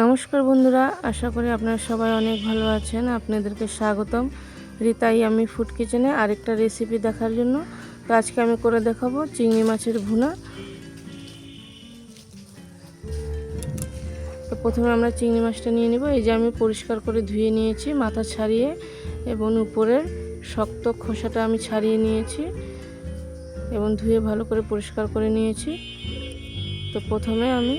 নমস্কার বন্ধুরা, আশা করি আপনারা সবাই অনেক ভালো আছেন। আপনাদেরকে স্বাগতম রিতাই আমি ফুড কিচেনে আরেকটা রেসিপি দেখার জন্য। তো আজকে আমি করে দেখাবো চিংড়ি মাছের ভুনা। তো প্রথমে আমরা চিংড়ি মাছটা নিয়ে নিব। এই যে আমি পরিষ্কার করে ধুয়ে নিয়েছি মাথা ছাড়িয়ে এবং উপরের শক্ত খোসাটা আমি ছাড়িয়ে নিয়েছি এবং ধুয়ে ভালো করে পরিষ্কার করে নিয়েছি। তো প্রথমে আমি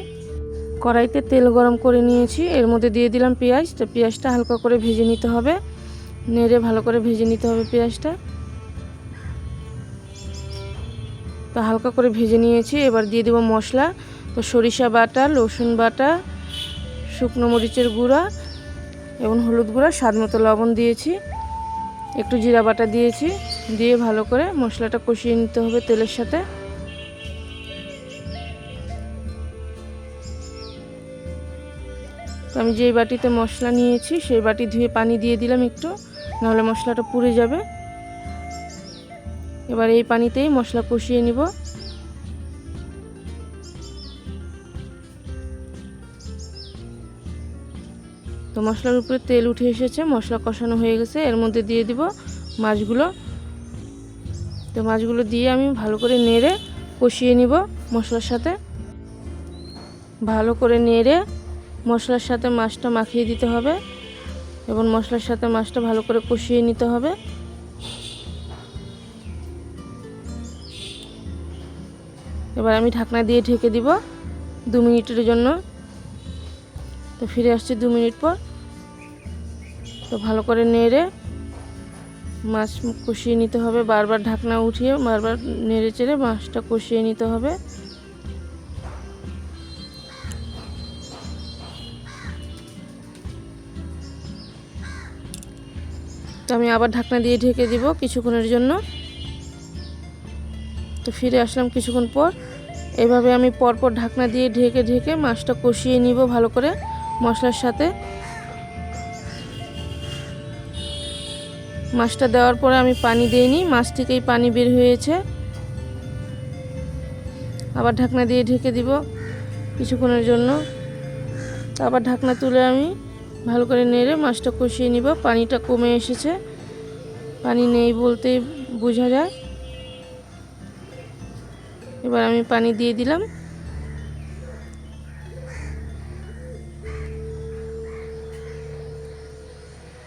কড়াইতে তেল গরম করে নিয়েছি। এর মধ্যে দিয়ে দিলাম পেঁয়াজ। তো পেঁয়াজটা হালকা করে ভেজে নিতে হবে। নেড়ে ভালো করে ভেজে নিতে হবে পেঁয়াজটা। তো হালকা করে ভেজে নিয়েছি। এবার দিয়ে দেবো মশলা। তো সরিষা বাটা, রসুন বাটা, শুকনো মরিচের গুঁড়া এবং হলুদ গুঁড়া, স্বাদ মতো লবণ দিয়েছি। একটু জিরা বাটা দিয়েছি। দিয়ে ভালো করে মশলাটা কষিয়ে নিতে হবে তেলের সাথে। আমি যেই বাটিতে মশলা নিয়েছি, সেই বাটি ধুয়ে পানি দিয়ে দিলাম একটু, নাহলে মশলাটা পুড়ে যাবে। এবার এই পানিতেই মশলা কষিয়ে নিব। তো মশলার উপরে তেল উঠে এসেছে, মশলা কষানো হয়ে গেছে। এর মধ্যে দিয়ে দিব মাছগুলো। তো মাছগুলো দিয়ে আমি ভালো করে নেড়ে কষিয়ে নিব মশলার সাথে। ভালো করে নেড়ে মশলার সাথে মাছটা মাখিয়ে দিতে হবে এবং মশলার সাথে মাছটা ভালো করে কষিয়ে নিতে হবে। এবার আমি ঢাকনা দিয়ে ঢেকে দিব দু মিনিটের জন্য। তো ফিরে আসছি দু মিনিট পর। তো ভালো করে নেড়ে মাছ কষিয়ে নিতে হবে। বারবার ঢাকনা উঠিয়ে বারবার নেড়ে চেড়ে মাছটা কষিয়ে নিতে হবে। আমি আবার ঢাকনা দিয়ে ঢেকে দিব কিছুক্ষণের জন্য। তো ফিরে আসলাম কিছুক্ষণ পর। এভাবে আমি পরপর ঢাকনা দিয়ে ঢেকে ঢেকে মাছটা কষিয়ে নিব ভালো করে মশলার সাথে। মাছটা দেওয়ার পরে আমি পানি দিইনি, মাছ থেকেই পানি বের হয়েছে। আবার ঢাকনা দিয়ে ঢেকে দিব কিছুক্ষণের জন্য। আবার ঢাকনা তুলে আমি ভালো করে নেড়ে মাছটা কষিয়ে নিব। পানিটা কমে এসেছে। পানি নেই বলতেই বোঝা যায়। এবার আমি পানি দিয়ে দিলাম।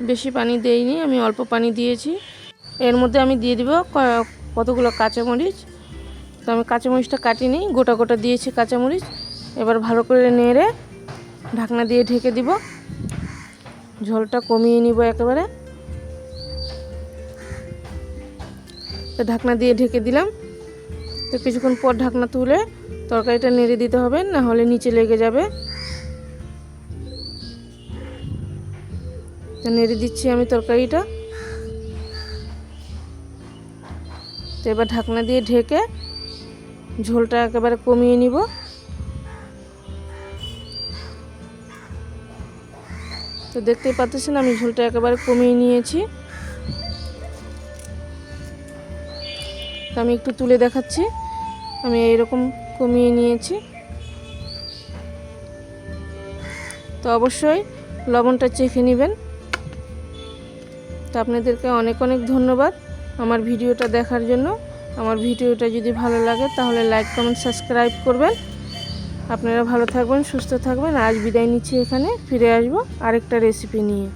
বেশি পানি দেইনি, আমি অল্প পানি দিয়েছি। এর মধ্যে আমি দিয়ে দিব কতগুলো কাঁচামরিচ। তো আমি কাঁচামরিচটা কাটিনি, গোটা গোটা দিয়েছি কাঁচামরিচ। এবার ভালো করে নেড়ে ঢাকনা দিয়ে ঢেকে দিব। ঝোলটা কমিয়ে নিব একেবারে। তো ঢাকনা দিয়ে ঢেকে দিলাম। তো কিছুক্ষণ পর ঢাকনা তুলে তরকারিটা নেড়ে দিতে হবে, না হলে নিচে লেগে যাবে। তো নেড়ে দিচ্ছি আমি তরকারিটা। তো এবার ঢাকনা দিয়ে ঢেকে ঝোলটা একেবারে কমিয়ে নিব। তো দেখতেই পাচ্ছেন, আমি ঝোলটা একেবারে কমিয়ে নিয়েছি। আমি একটু তুলে দেখাচ্ছি। আমি এইরকম কমিয়ে নিয়েছি। তো অবশ্যই লবণটা চেখে নেবেন। তো আপনাদেরকে অনেক অনেক ধন্যবাদ আমার ভিডিওটা দেখার জন্য। আমার ভিডিওটা যদি ভালো লাগে তাহলে লাইক কমেন্ট সাবস্ক্রাইব করবেন। আপনারা ভালো থাকবেন সুস্থ থাকবেন। আজ বিদায় নিচ্ছি এখানে ফিরে আসব আরেকটা রেসিপি নিয়ে।